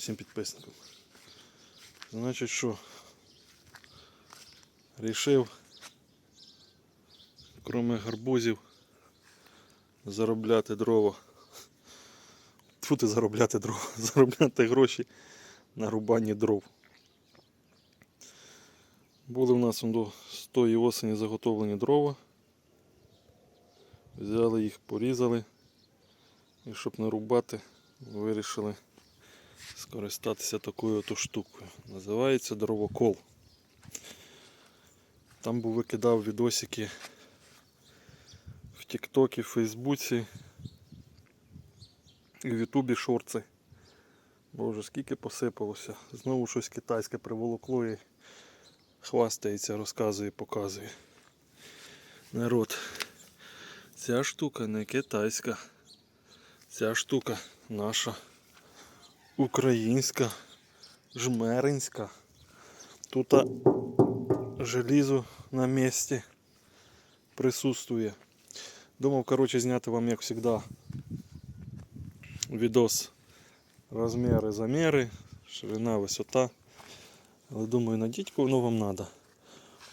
всім підписникам. Значить що, рішив, крім гарбузів, заробляти дрова. Тут і заробляти дрова, заробляти гроші на рубанні дров. Були в нас до 100 осені заготовлені дрова. Взяли їх, порізали. І щоб не рубати, вирішили скористатися такою ото штукою. Називається дровокол. Там був викидав відосики в Тіктокі, в Фейсбуці і в Ютубі шорти. Боже, скільки посипалося. Знову щось китайське приволокло і хвастається, розказує, показує. Народ. Ця штука не китайська. Ця штука наша українська, жмеринська. Тут желізо на місці присутствує. Думав, коротше, зняти вам, як завжди, відос розміри, заміри, ширина, висота. Але думаю, надіть воно вам треба.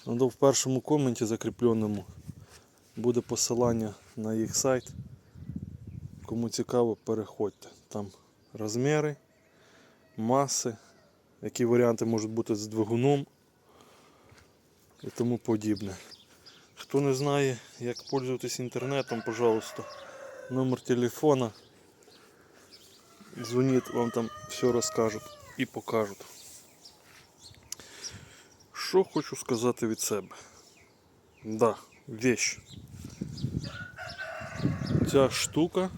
Надо в першому коменті закріпленому буде посилання на їх сайт. Кому цікаво, переходьте. Там розміри, маси, які варіанти можуть бути з двигуном і тому подібне. Хто не знає, як пользуватись інтернетом, пожалуйста, номер телефона. Дзвоніть, вам там все розкажуть і покажуть. Що хочу сказати від себе? Да, вещь. Ця штука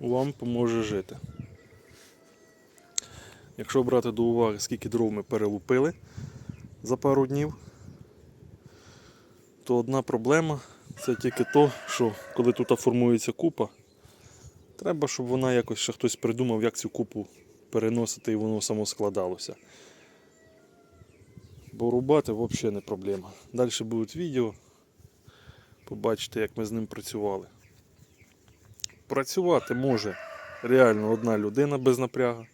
вам поможе жити. Якщо брати до уваги, скільки дров ми перелупили за пару днів, то одна проблема це тільки то, що коли тут формується купа, треба, щоб вона якось ще хтось придумав, як цю купу переносити і воно само складалося. Бо рубати взагалі не проблема. Далі будуть відео. Побачите, як ми з ним працювали. Працювати може реально одна людина без напряга.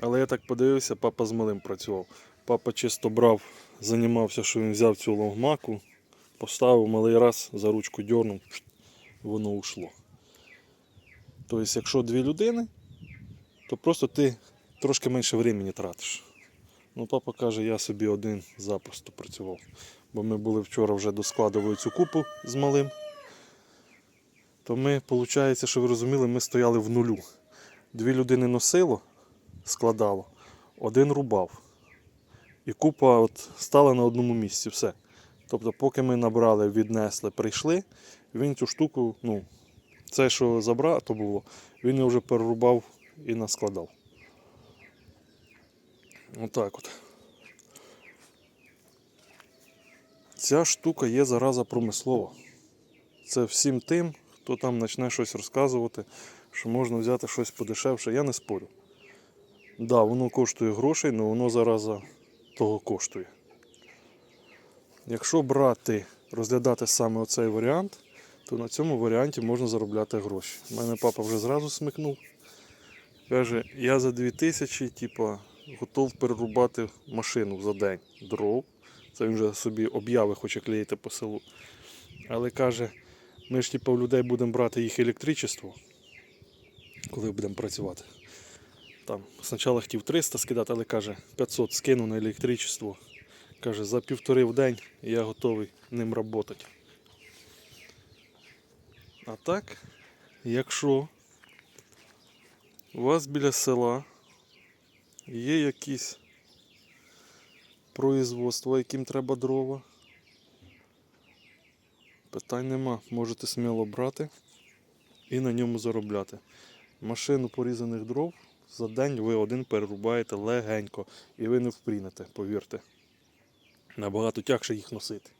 Але я так подивився, папа з малим працював. Папа чисто брав, займався, що він взяв цю лонгмаку, поставив малий раз, за ручку дьорнув, воно ушло. Тобто, якщо дві людини, то просто ти трошки менше времени тратиш. Ну, папа каже, я собі один запросто працював. Бо ми були вчора вже доскладували цю купу з малим. То ми, виходить, що ви розуміли, ми стояли в нулю. Дві людини носило, складало, один рубав. І купа от стала на одному місці. Все. Тобто, поки ми набрали, віднесли, прийшли, він цю штуку, ну, це, що забрав, то було, він його вже перерубав і наскладав. Отак от. Ця штука є зараза промислова. Це всім тим, хто там почне щось розказувати, що можна взяти щось подешевше, я не спорю. Да, воно коштує грошей, але воно зараза того коштує. Якщо брати, розглядати саме оцей варіант, то на цьому варіанті можна заробляти гроші. У мене папа вже зразу смикнув. Каже, я за 2000 типа, готов перерубати машину за день дров. Це він вже собі обяви хоче клеїти по селу. Але каже, ми ж типу, у людей будемо брати їх електричество, коли будемо працювати. Там спочатку хотів 300 скидати, але каже, 500 скину на електричество. Каже, за півтори в день я готовий ним працювати. А так, якщо у вас біля села є якісь производства, яким треба дрова. Питань нема, можете сміло брати і на ньому заробляти. Машину порізаних дров за день ви один перерубаєте легенько і ви не впрінете, повірте. Набагато тягше їх носити.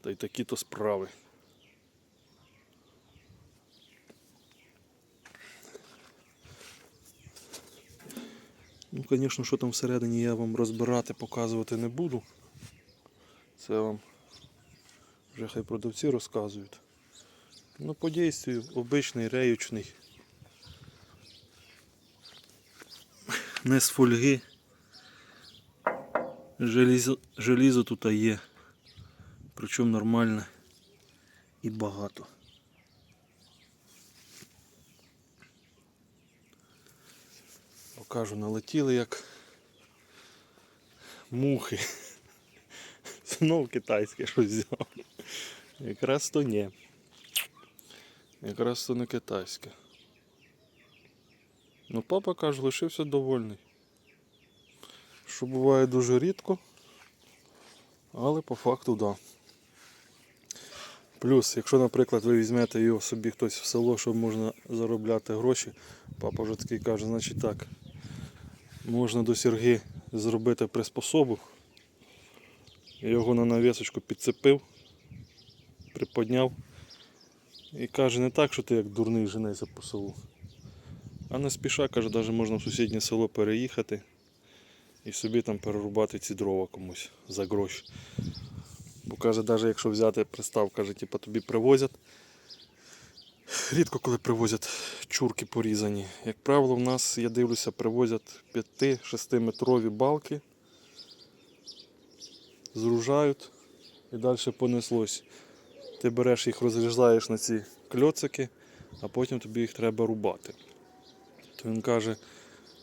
Та й такі то справи. Ну, звісно, що там всередині я вам розбирати, показувати не буду. Це вам вже хай продавці розказують. Ну, по дійствію, обичний реючний. Не з фольги. Желізо, желізо тут є. Причому нормальне і багато. Покажу, налетіли як мухи. Знов китайське щось взяв. Якраз то ні. Якраз то не китайське. Ну, папа каже, лишився довольний. Що буває дуже рідко, але по факту да. Плюс, якщо, наприклад, ви візьмете його собі хтось в село, щоб можна заробляти гроші, папа вже такий каже, значить так, можна до сірги зробити приспособу. Я його на навісочку підцепив, приподняв і каже, не так, що ти як дурний женися по селу. А не спіша, каже, навіть можна в сусіднє село переїхати і собі там перерубати ці дрова комусь за гроші. Бо каже, навіть якщо взяти пристав, каже, типу, тобі привозять. Рідко коли привозять чурки порізані. Як правило, в нас, я дивлюся, привозять 5-6 метрові балки, зружають і далі понеслось. Ти береш їх, розрізаєш на ці кльоцики, а потім тобі їх треба рубати. Він каже,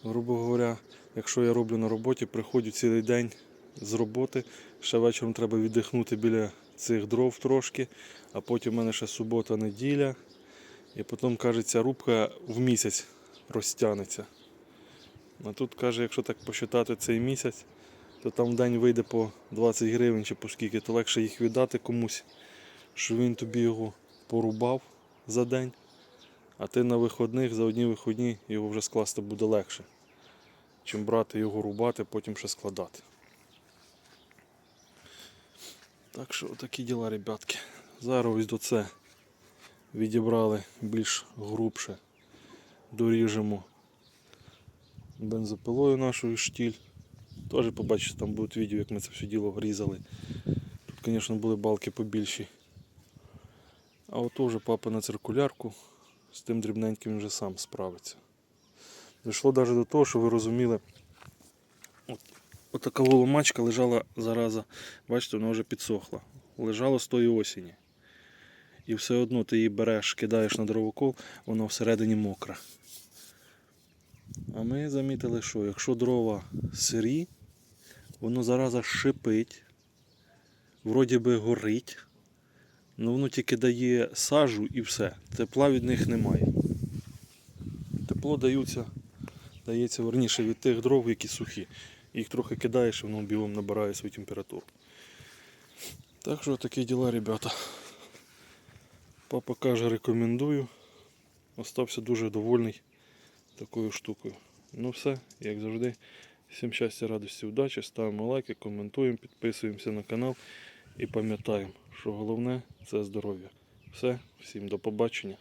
грубо говоря, якщо я роблю на роботі, приходжу цілий день з роботи, ще вечором треба віддихнути біля цих дров трошки, а потім в мене ще субота, неділя. І потім, каже, ця рубка в місяць розтягнеться. А тут каже, якщо так посчитати цей місяць, то там в день вийде по 20 гривень чи по скільки, то легше їх віддати комусь, що він тобі його порубав за день, а ти на виходних за одні виходні його вже скласти буде легше, чим брати його рубати, потім ще складати. Так що такі діла, ребятки. Зараз ось до це відібрали більш грубше, доріжемо бензопилою нашою штіль. Теж побачите, там будуть відео, як ми це все діло різали. Тут, звісно, були балки побільші. А от вже папа на циркулярку з тим дрібненьким він вже сам справиться. Дійшло навіть до того, що ви розуміли, от, отака воломачка лежала зараза, бачите, вона вже підсохла. Лежала з тої осені. І все одно ти її береш, кидаєш на дровокол, воно всередині мокре. А ми замітили, що якщо дрова сирі, воно зараза шипить, вроді би горить, але воно тільки дає сажу і все. Тепла від них немає. Тепло даються, дається верніше від тих дров, які сухі. Їх трохи кидаєш, воно білом набирає свою температуру. Так що такі діла, ребята. Папа каже, рекомендую. Остався дуже довольний такою штукою. Ну все, як завжди. Всім щастя, радості, удачі. Ставимо лайки, коментуємо, підписуємося на канал і пам'ятаємо, що головне це здоров'я. Все, всім до побачення.